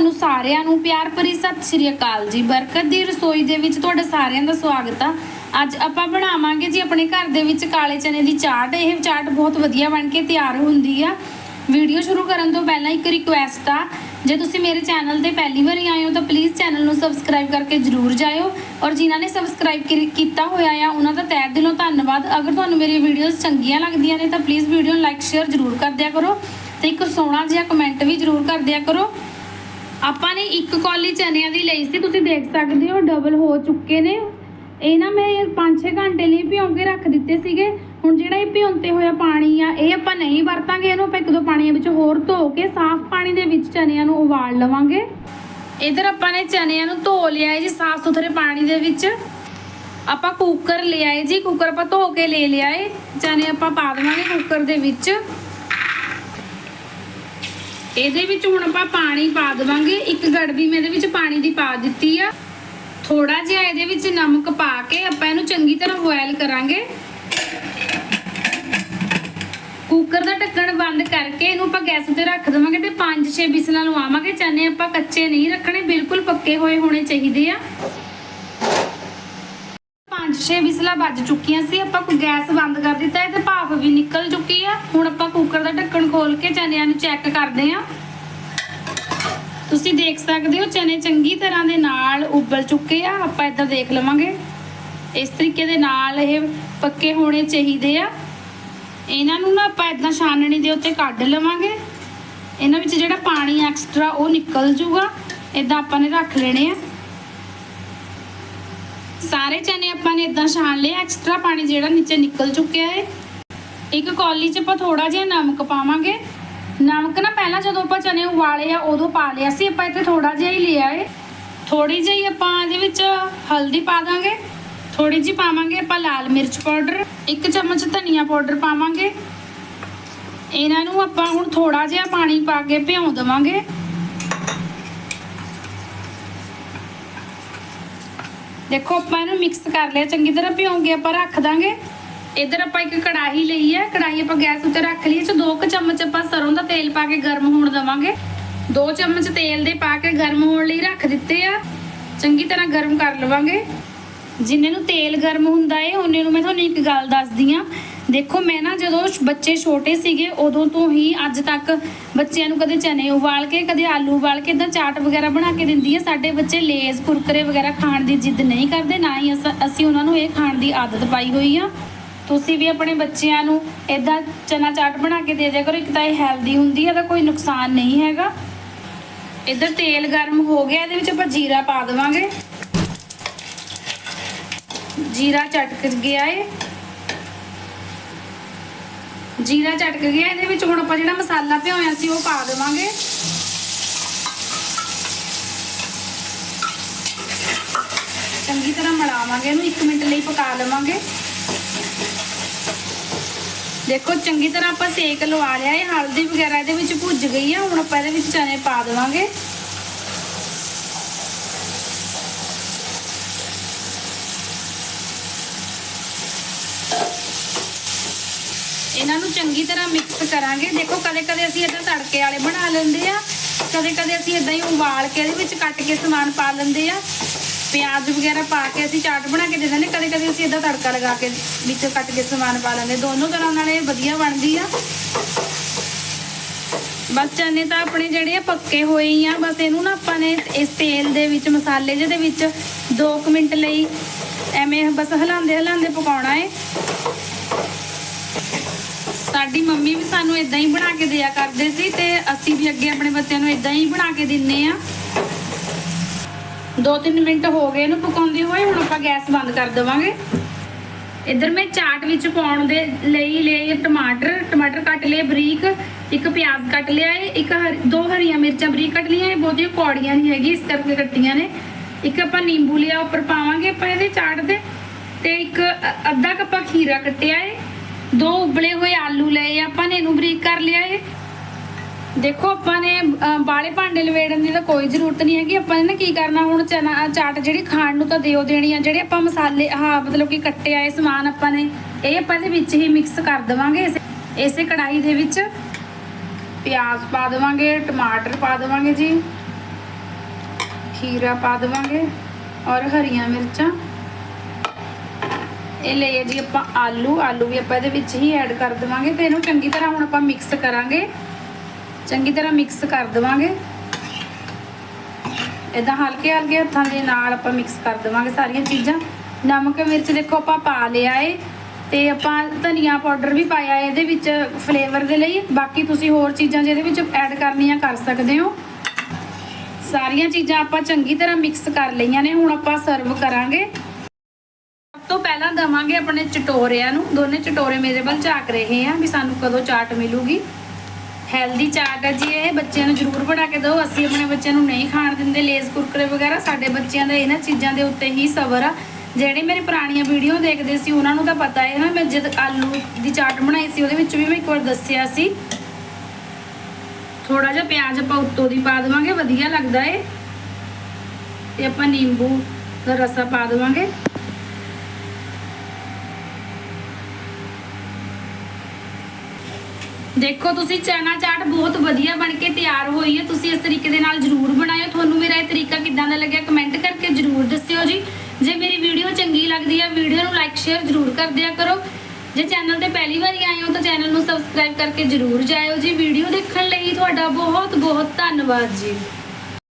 ਤੁਹਾਨੂੰ ਸਾਰਿਆਂ ਨੂੰ ਪਿਆਰ ਭਰੀ ਸਤਿ ਸ਼੍ਰੀ ਅਕਾਲ ਜੀ। ਬਰਕਤ ਦੀ ਰਸੋਈ ਦੇ ਵਿੱਚ ਤੁਹਾਡਾ ਸਾਰਿਆਂ ਦਾ ਸਵਾਗਤ ਆ। ਅੱਜ ਆਪਾਂ ਬਣਾਵਾਂਗੇ ਜੀ ਆਪਣੇ ਘਰ ਦੇ ਵਿੱਚ ਕਾਲੇ ਚਨੇ ਦੀ ਚਾਟ। ਇਹ ਚਾਟ ਬਹੁਤ ਵਧੀਆ ਬਣ ਕੇ ਤਿਆਰ ਹੁੰਦੀ ਆ। ਵੀਡੀਓ ਸ਼ੁਰੂ ਕਰਨ ਤੋਂ ਪਹਿਲਾਂ ਇੱਕ ਰਿਕੁਐਸਟ ਆ। ਜੇ ਤੁਸੀਂ ਮੇਰੇ ਚੈਨਲ ਤੇ ਪਹਿਲੀ ਵਾਰੀ ਆਏ ਹੋ ਤਾਂ ਪਲੀਜ਼ ਚੈਨਲ ਨੂੰ ਸਬਸਕ੍ਰਾਈਬ ਕਰਕੇ ਜਰੂਰ ਜਾਇਓ। ਔਰ ਜਿਨ੍ਹਾਂ ਨੇ ਸਬਸਕ੍ਰਾਈਬ ਕੀਤਾ ਹੋਇਆ ਆ, ਉਹਨਾਂ ਦਾ ਤਹਿ ਦਿਲੋਂ ਧੰਨਵਾਦ। ਅਗਰ ਤੁਹਾਨੂੰ ਮੇਰੀ ਵੀਡੀਓਜ਼ ਚੰਗੀਆਂ ਲੱਗਦੀਆਂ ਨੇ ਤਾਂ ਪਲੀਜ਼ ਵੀਡੀਓ ਨੂੰ ਲਾਈਕ ਸ਼ੇਅਰ ਜਰੂਰ ਕਰ ਦਿਆ ਕਰੋ। ਤੇ ਇੱਕ ਸੋਹਣਾ ਜਿਹਾ ਕਮੈਂਟ ਵੀ ਜਰੂਰ ਕਰ ਦਿਆ ਕਰੋ। ਆਪਾਂ ਨੇ ਇੱਕ ਕੌਲੀ ਚਨਿਆਂ ਦੀ ਲਈ ਸੀ, ਤੁਸੀਂ ਦੇਖ ਸਕਦੇ ਹੋ ਡਬਲ ਹੋ ਚੁੱਕੇ ਨੇ। ਇਹ ਨਾ ਮੈਂ 5-6 ਘੰਟੇ ਲਈ ਭਿਉਂ ਕੇ ਰੱਖ ਦਿੱਤੇ ਸੀਗੇ। ਹੁਣ ਜਿਹੜਾ ਇਹ ਭਿਉਂਤੇ ਹੋਇਆ ਪਾਣੀ ਆ, ਇਹ ਆਪਾਂ ਨਹੀਂ ਵਰਤਾਂਗੇ, ਇਹਨੂੰ ਆਪਾਂ ਇੱਕ ਦੋ ਪਾਣੀਆਂ ਵਿੱਚ ਹੋਰ ਧੋ ਕੇ ਸਾਫ਼ ਪਾਣੀ ਦੇ ਵਿੱਚ ਚਨਿਆਂ ਨੂੰ ਉਬਾਲ ਲਵਾਂਗੇ। ਇਧਰ ਆਪਾਂ ਨੇ ਚਨਿਆਂ ਨੂੰ ਧੋ ਲਿਆ ਹੈ ਜੀ, ਸਾਫ਼ ਸੁਥਰੇ ਪਾਣੀ ਦੇ ਵਿੱਚ। ਆਪਾਂ ਕੁੱਕਰ ਲਿਆ ਹੈ ਜੀ ਕੁੱਕਰ ਆਪਾਂ ਧੋ ਕੇ ਲੈ ਲਿਆ ਹੈ ਚਨੇ ਆਪਾਂ ਪਾ ਦੇਵਾਂਗੇ ਕੁੱਕਰ ਦੇ ਵਿੱਚ। ਇਹਦੇ ਵਿੱਚ ਹੁਣ ਆਪਾਂ ਪਾਣੀ ਪਾ ਦੇਵਾਂਗੇ। ਇੱਕ ਗੜਵੀ ਮੈਂ ਇਹਦੇ ਵਿੱਚ ਪਾਣੀ ਦੀ ਪਾ ਦਿੱਤੀ ਆ। ਥੋੜਾ ਜਿਹਾ ਇਹਦੇ ਵਿੱਚ ਨਮਕ ਪਾ ਕੇ ਆਪਾਂ ਇਹਨੂੰ ਚੰਗੀ ਤਰ੍ਹਾਂ ਬੋਇਲ ਕਰਾਂਗੇ। ਕੁੱਕਰ ਦਾ ਢੱਕਣ ਬੰਦ ਕਰਕੇ ਇਹਨੂੰ ਆਪਾਂ ਗੈਸ ਤੇ ਰੱਖ ਦੇਵਾਂਗੇ ਤੇ 5-6 ਵਿਸਲਾਂ ਲਵਾਵਾਂਗੇ। ਚਨੇ ਆਪਾਂ ਕੱਚੇ ਨਹੀਂ ਰੱਖਣੇ, ਬਿਲਕੁਲ ਪੱਕੇ ਹੋਏ ਹੋਣੇ ਚਾਹੀਦੇ ਆ। 5-6 ਵਿਸਲਾਂ ਵੱਜ ਚੁੱਕੀਆਂ ਸੀ, ਆਪਾਂ ਕੋ ਗੈਸ ਬੰਦ ਕਰ ਦਿੱਤਾ ਹੈ ਤੇ ਭਾਫ ਵੀ ਨਿਕਲ ਚੁੱਕੀ ਆ। ਹੁਣ ਆਪਾਂ ਕੁੱਕਰ ਦਾ ਢੱਕਣ ਖੋਲ ਕੇ ਚਨਿਆਂ ਨੂੰ ਚੈੱਕ ਕਰਦੇ ਆ ਤੁਸੀਂ ਦੇਖ ਸਕਦੇ ਹੋ, ਚਨੇ ਚੰਗੀ ਤਰ੍ਹਾਂ ਦੇ ਨਾਲ ਉਬਲ ਚੁੱਕੇ ਆ, ਆਪਾਂ ਇਦਾਂ ਦੇਖ ਲਵਾਂਗੇ। ਇਸ ਤਰੀਕੇ ਦੇ ਨਾਲ ਇਹ ਪੱਕੇ ਹੋਣੇ ਚਾਹੀਦੇ ਆ। ਇਹਨਾਂ ਨੂੰ ਨਾ ਆਪਾਂ ਇਦਾਂ ਛਾਨਣੀ ਦੇ ਉੱਤੇ ਕੱਢ ਲਵਾਂਗੇ। ਇਹਨਾਂ ਵਿੱਚ ਜਿਹੜਾ ਪਾਣੀ ਐਕਸਟਰਾ ਉਹ ਨਿਕਲ ਜੂਗਾ, ਇਦਾਂ ਆਪਾਂ ਨੇ ਰੱਖ ਲੈਣੇ ਆ। ਸਾਰੇ ਚਨੇ ਆਪਾਂ ਨੇ ਇਦਾਂ ਛਾਣ ਲਿਆ ਐਕਸਟਰਾ ਪਾਣੀ ਜਿਹੜਾ ਨੀਚੇ ਨਿਕਲ ਚੁੱਕਿਆ ਹੈ ਇੱਕ ਕੌਲੀ 'ਚ ਆਪਾਂ ਥੋੜਾ ਜਿਹਾ ਨਮਕ ਪਾਵਾਂਗੇ। ਨਮਕ ਨਾ ਪਹਿਲਾਂ ਜਦੋਂ ਆਪਾਂ ਚਨੇ ਉਬਾਲੇ ਆ, ਉਦੋਂ ਪਾ ਲਿਆ ਸੀ, ਆਪਾਂ ਇੱਥੇ ਥੋੜਾ ਜਿਹਾ ਹੀ ਲਿਆ ਏ। ਥੋੜੀ ਜਿਹੀ ਆਪਾਂ ਇਹਦੇ ਵਿੱਚ ਹਲਦੀ ਪਾ ਦਾਂਗੇ। ਥੋੜੀ ਜਿਹੀ ਪਾਵਾਂਗੇ ਆਪਾਂ ਲਾਲ ਮਿਰਚ ਪਾਊਡਰ। ਇੱਕ ਚਮਚ ਧਨੀਆ ਪਾਊਡਰ ਪਾਵਾਂਗੇ। ਇਹਨਾਂ ਨੂੰ ਆਪਾਂ ਹੁਣ ਥੋੜਾ ਜਿਹਾ ਪਾਣੀ ਪਾ ਕੇ ਭਿਉਂ ਦੇਵਾਂਗੇ। ਦੇਖੋ, ਆਪਾਂ ਇਹਨੂੰ ਮਿਕਸ ਕਰ ਲਿਆ। ਚੰਗੀ ਤਰ੍ਹਾਂ ਭਿਉਂਗੇ ਆਪਾਂ, ਰੱਖ ਦਾਂਗੇ। ਇਧਰ ਆਪਾਂ ਇੱਕ ਕੜਾਹੀ ਲਈ ਹੈ। ਕੜਾਹੀ ਆਪਾਂ ਗੈਸ ਉੱਤੇ ਰੱਖ ਲਈ ਚ ਦੋ ਕੁ ਚਮਚ ਆਪਾਂ ਸਰੋਂ ਦਾ ਤੇਲ ਪਾ ਕੇ ਗਰਮ ਹੋਣ ਦਵਾਂਗੇ। ਦੋ ਚਮਚ ਤੇਲ ਦੇ ਪਾ ਕੇ ਗਰਮ ਹੋਣ ਲਈ ਰੱਖ ਦਿੱਤੇ ਆ। ਚੰਗੀ ਤਰ੍ਹਾਂ ਗਰਮ ਕਰ ਲਵਾਂਗੇ। ਜਿੰਨੇ ਨੂੰ ਤੇਲ ਗਰਮ ਹੁੰਦਾ ਏ, ਉਹਨੇ ਨੂੰ ਮੈਂ ਤੁਹਾਨੂੰ ਇੱਕ ਗੱਲ ਦੱਸਦੀ ਆ। ਦੇਖੋ, ਮੈਂ ਨਾ ਜਦੋਂ ਬੱਚੇ ਛੋਟੇ ਸੀਗੇ, ਉਦੋਂ ਤੋਂ ਹੀ ਅੱਜ ਤੱਕ ਬੱਚਿਆਂ ਨੂੰ ਕਦੇ ਚਨੇ ਉਬਾਲ ਕੇ, ਕਦੇ ਆਲੂ ਉਬਾਲ ਕੇ ਇਦਾਂ ਚਾਟ ਵਗੈਰਾ ਬਣਾ ਕੇ ਦਿੰਦੀ ਆ। ਸਾਡੇ ਬੱਚੇ ਲੇਜ਼, ਕੁਰਕਰੇ ਵਗੈਰਾ ਖਾਣ ਦੀ ਜਿੱਦ ਨਹੀਂ ਕਰਦੇ, ਨਾ ਹੀ ਅਸ- ਅਸੀਂ ਉਹਨਾਂ ਨੂੰ ਇਹ ਖਾਣ ਦੀ ਆਦਤ ਪਾਈ ਹੋਈ ਆ। ਤੁਸੀਂ ਵੀ ਆਪਣੇ ਬੱਚਿਆਂ ਨੂੰ ਇਦਾਂ ਚਨਾ ਚਾਟ ਬਣਾ ਕੇ ਦੇ ਦਿਆ ਕਰੋ, ਇੱਕ ਤਾਂ ਇਹ ਹੈਲਦੀ ਹੁੰਦੀ ਹੈ ਤਾਂ ਕੋਈ ਨੁਕਸਾਨ ਨਹੀਂ ਹੈਗਾ। ਇੱਧਰ ਤੇਲ ਗਰਮ ਹੋ ਗਿਆ, ਇਹਦੇ ਵਿੱਚ ਆਪਾਂ ਜੀਰਾ ਪਾ ਦੇਵਾਂਗੇ। ਜੀਰਾ ਚਟਕ ਗਿਆ ਏ। ਜੀਰਾ ਚਟਕ ਗਿਆ, ਇਹਦੇ ਵਿੱਚ ਹੁਣ ਆਪਾਂ ਜਿਹੜਾ ਮਸਾਲਾ ਭਿਓਇਆ ਸੀ ਉਹ ਪਾ ਦੇਵਾਂਗੇ। ਚੰਗੀ ਤਰ੍ਹਾਂ ਮਲਾਵਾਂਗੇ ਇਹਨੂੰ 1 ਮਿੰਟ ਲਈ ਪਕਾ ਲਵਾਂਗੇ। ਦੇਖੋ, ਚੰਗੀ ਤਰ੍ਹਾਂ ਆਪਾਂ ਸੇਕ ਲਵਾ ਲਿਆ ਹੈ ਹਲਦੀ ਵਗੈਰਾ ਇਹਦੇ ਵਿੱਚ ਭੁੱਜ ਗਈ ਆ, ਹੁਣ ਆਪਾਂ ਇਹਦੇ ਵਿੱਚ ਚਨੇ ਪਾ ਦੇਵਾਂਗੇ। ਇਹਨਾਂ ਨੂੰ ਚੰਗੀ ਤਰ੍ਹਾਂ ਮਿਕਸ ਕਰਾਂਗੇ। ਦੇਖੋ ਕਦੇ ਕਦੇ ਅਸੀਂ ਇਦਾਂ ਤੜਕੇ ਵਾਲੇ ਬਣਾ ਲੈਂਦੇ ਆ। ਕਦੇ ਕਦੇ ਅਸੀਂ ਇਦਾਂ ਹੀ ਉਬਾਲ ਕੇ ਇਹਦੇ ਵਿੱਚ ਕੱਟ ਕੇ ਸਮਾਨ ਪਾ ਲੈਂਦੇ ਆ। ਪਿਆਜ਼ ਵਗੈਰਾ ਪਾ ਕੇ ਅਸੀਂ ਚਾਟ ਬਣਾ ਕੇ ਦੇ ਦਿੰਦੇ ਕਦੇ ਕਦੇ ਅਸੀਂ ਇਦਾਂ ਤੜਕਾ ਲਗਾ ਕੇ ਵਿੱਚ ਕੱਟ ਕੇ ਸਮਾਨ ਪਾ ਲੈਂਦੇ ਦੋਨੋਂ ਤਰ੍ਹਾਂ ਨਾਲ ਇਹ ਵਧੀਆ ਬਣਦੀ ਆ। ਬਸ ਚਨੇ ਤਾਂ ਆਪਣੇ ਜਿਹੜੇ ਆ ਪੱਕੇ ਹੋਏ ਹੀ ਆ। ਬਸ ਇਹਨੂੰ ਨਾ ਆਪਾਂ ਨੇ ਇਸ ਤੇਲ ਦੇ ਵਿੱਚ, ਮਸਾਲੇ ਜਿਹਦੇ ਵਿੱਚ 2 ਮਿੰਟ ਲਈ ਐਵੇਂ ਬਸ ਹਿਲਾਉਂਦੇ ਹਿਲਾਉਂਦੇ ਪਕਾਉਣਾ ਏ। ਸਾਡੀ ਮੰਮੀ ਵੀ ਸਾਨੂੰ ਇਦਾਂ ਹੀ ਬਣਾ ਕੇ ਦਿਆ ਕਰਦੇ ਸੀ ਤੇ ਅਸੀਂ ਵੀ ਅੱਗੇ ਆਪਣੇ ਬੱਚਿਆਂ ਨੂੰ ਇਦਾਂ ਹੀ ਬਣਾ ਕੇ ਦਿੰਨੇ ਆ। 2-3 ਮਿੰਟ ਹੋ ਗਏ ਇਹਨੂੰ ਪਕਾਉਂਦੇ ਹੋਏ, ਹੁਣ ਆਪਾਂ ਗੈਸ ਬੰਦ ਕਰ ਦੇਵਾਂਗੇ। ਇੱਧਰ ਮੈਂ ਚਾਟ ਵਿੱਚ ਪਾਉਣ ਦੇ ਲਈ ਲਏ ਟਮਾਟਰ ਟਮਾਟਰ ਕੱਟ ਲਏ ਬਰੀਕ, ਇੱਕ ਪਿਆਜ਼ ਕੱਟ ਲਿਆ ਏ, ਇੱਕ ਹਰੀ- ਦੋ ਹਰੀਆਂ ਮਿਰਚਾਂ ਬਰੀਕ ਕੱਟ ਲਈਆਂ ਏ, ਬਹੁਤੀਆਂ ਕੌੜੀਆਂ ਨਹੀਂ ਹੈਗੀ ਇਸ ਕਰਕੇ ਕੱਟੀਆਂ ਨੇ। ਇੱਕ ਆਪਾਂ ਨਿੰਬੂ ਲਿਆ ਉੱਪਰ ਪਾਵਾਂਗੇ ਆਪਾਂ ਇਹਦੇ ਚਾਟ ਦੇ, ਤੇ ਇੱਕ ਅੱਧਾ ਕੱਪਾ ਖੀਰਾ ਕੱਟਿਆ ਏ ਦੋ ਉਬਲੇ ਹੋਏ ਆਲੂ ਲਏ ਆਪਾਂ ਨੇ ਇਹਨੂੰ ਬਰੀਕ ਕਰ ਲਿਆ ਏ ਦੇਖੋ ਆਪਾਂ ਨੇ ਅ, ਬਾਲੇ ਭਾਂਡੇ ਲਵੇੜਨ ਦੀ ਤਾਂ ਕੋਈ ਜ਼ਰੂਰਤ ਨਹੀਂ ਹੈਗੀ। ਆਪਾਂ ਨੇ ਨਾ ਕੀ ਕਰਨਾ ਹੁਣ ਚਨਾ ਚਾਟ ਜਿਹੜੀ ਖਾਣ ਨੂੰ ਤਾਂ ਦਿਓ ਦੇਣੀ ਆ। ਜਿਹੜੇ ਆਪਾਂ ਮਸਾਲੇ ਹਾਂ ਮਤਲਬ ਕਿ ਕੱਟੇ ਆਏ ਸਮਾਨ ਆਪਾਂ ਨੇ ਇਹ ਆਪਾਂ ਇਹਦੇ ਵਿੱਚ ਹੀ ਮਿਕਸ ਕਰ ਦੇਵਾਂਗੇ। ਇਸੇ- ਇਸੇ ਕੜਾਈ ਦੇ ਵਿੱਚ ਪਿਆਜ਼ ਪਾ ਦੇਵਾਂਗੇ ਟਮਾਟਰ ਪਾ ਦੇਵਾਂਗੇ ਜੀ ਖੀਰਾ ਪਾ ਦੇਵਾਂਗੇ ਔਰ ਹਰੀਆਂ ਮਿਰਚਾਂ। ਇਹ ਲਏ ਜੀ ਆਪਾਂ ਆਲੂ ਆਲੂ ਵੀ ਆਪਾਂ ਇਹਦੇ ਵਿੱਚ ਹੀ ਐਡ ਕਰ ਦੇਵਾਂਗੇ ਤੇ ਇਹਨੂੰ ਚੰਗੀ ਤਰ੍ਹਾਂ ਹੁਣ ਆਪਾਂ ਮਿਕਸ ਕਰਾਂਗੇ। ਚੰਗੀ ਤਰ੍ਹਾਂ ਮਿਕਸ ਕਰ ਦੇਵਾਂਗੇ। ਇਦਾਂ ਹਲਕੇ ਹਲਕੇ ਹੱਥਾਂ ਦੇ ਨਾਲ ਆਪਾਂ ਮਿਕਸ ਕਰ ਦੇਵਾਂਗੇ ਸਾਰੀਆਂ ਚੀਜ਼ਾਂ। ਨਮਕ, ਮਿਰਚ ਦੇਖੋ ਆਪਾਂ ਪਾ ਲਿਆ ਏ ਤੇ ਆਪਾਂ ਧਨੀਆ ਪਾਊਡਰ ਵੀ ਪਾਇਆ ਏ ਇਹਦੇ ਵਿੱਚ ਫਲੇਵਰ ਦੇ ਲਈ। ਬਾਕੀ ਤੁਸੀਂ ਹੋਰ ਚੀਜ਼ਾਂ ਜਿਹਦੇ ਵਿੱਚ ਐਡ ਕਰਨੀਆਂ ਕਰ ਸਕਦੇ ਹੋ। ਸਾਰੀਆਂ ਚੀਜ਼ਾਂ ਆਪਾਂ ਚੰਗੀ ਤਰ੍ਹਾਂ ਮਿਕਸ ਕਰ ਲਈਆਂ ਨੇ, ਹੁਣ ਆਪਾਂ ਸਰਵ ਕਰਾਂਗੇ। ਤੋਂ ਪਹਿਲਾਂ ਦਵਾਂਗੇ ਆਪਣੇ ਚਟੋਰਿਆਂ ਨੂੰ। ਦੋਨੇ ਚਟੋਰੇ ਮੇਰੇ ਵੱਲ ਝਾਕ ਰਹੇ ਆ ਵੀ ਸਾਨੂੰ ਕਦੋਂ ਚਾਟ ਮਿਲੂਗੀ। ਹੈਲਦੀ ਚਾਟ ਹੈ ਜੀ ਇਹ, ਬੱਚਿਆਂ ਨੂੰ ਜ਼ਰੂਰ ਬਣਾ ਕੇ ਦਿਓ। ਅਸੀਂ ਆਪਣੇ ਬੱਚਿਆਂ ਨੂੰ ਨਹੀਂ ਖਾਣ ਦਿੰਦੇ, ਲੇਜ਼ ਕੁਰਕਰੇ ਵਗੈਰਾ। ਸਾਡੇ ਬੱਚਿਆਂ ਦਾ ਇਹਨਾਂ ਚੀਜ਼ਾਂ ਦੇ ਉੱਤੇ ਹੀ ਸਬਰ ਆ। ਜਿਹੜੇ ਮੇਰੇ ਪੁਰਾਣੀਆਂ ਵੀਡੀਓ ਦੇਖਦੇ ਸੀ, ਉਹਨਾਂ ਨੂੰ ਤਾਂ ਪਤਾ ਹੈ ਨਾ, ਮੈਂ ਜਦ ਆਲੂ ਦੀ ਚਾਟ ਬਣਾਈ ਸੀ, ਉਹਦੇ ਵਿੱਚ ਵੀ ਮੈਂ ਇੱਕ ਵਾਰ ਦੱਸਿਆ ਸੀ। ਥੋੜਾ ਜਿਹਾ ਪਿਆਜ਼ ਆਪਾਂ ਉੱਤੋਂ ਦੀ ਪਾ ਦੇਵਾਂਗੇ, ਵਧੀਆ ਲੱਗਦਾ ਏ। ਤੇ ਆਪਾਂ ਨਿੰਬੂ ਦਾ ਰਸਾ ਪਾ ਦੇਵਾਂਗੇ। ਦੇਖੋ, ਤੁਸੀਂ ਚਨਾ ਚਾਟ ਬਹੁਤ ਵਧੀਆ ਬਣ ਕੇ ਤਿਆਰ ਹੋਈ ਹੈ। ਤੁਸੀਂ ਇਸ ਤਰੀਕੇ ਦੇ ਨਾਲ ਜਰੂਰ ਬਣਾਇਓ। ਤੁਹਾਨੂੰ ਮੇਰਾ ਇਹ ਤਰੀਕਾ ਕਿੱਦਾਂ ਦਾ ਲੱਗਿਆ ਕਮੈਂਟ ਕਰਕੇ ਜਰੂਰ ਦੱਸਿਓ ਜੀ। ਜੇ ਮੇਰੀ ਵੀਡੀਓ ਚੰਗੀ ਲੱਗਦੀ ਹੈ ਵੀਡੀਓ ਨੂੰ ਲਾਈਕ ਸ਼ੇਅਰ ਜਰੂਰ ਕਰ ਦਿਆ ਕਰੋ। ਜੇ ਚੈਨਲ ਤੇ ਪਹਿਲੀ ਵਾਰੀ ਆਏ ਹੋ, ਤਾਂ ਚੈਨਲ ਨੂੰ ਸਬਸਕ੍ਰਾਈਬ ਕਰਕੇ ਜਰੂਰ ਜਾਇਓ ਜੀ। ਵੀਡੀਓ ਦੇਖਣ ਲਈ ਤੁਹਾਡਾ ਬਹੁਤ ਬਹੁਤ ਧੰਨਵਾਦ ਜੀ।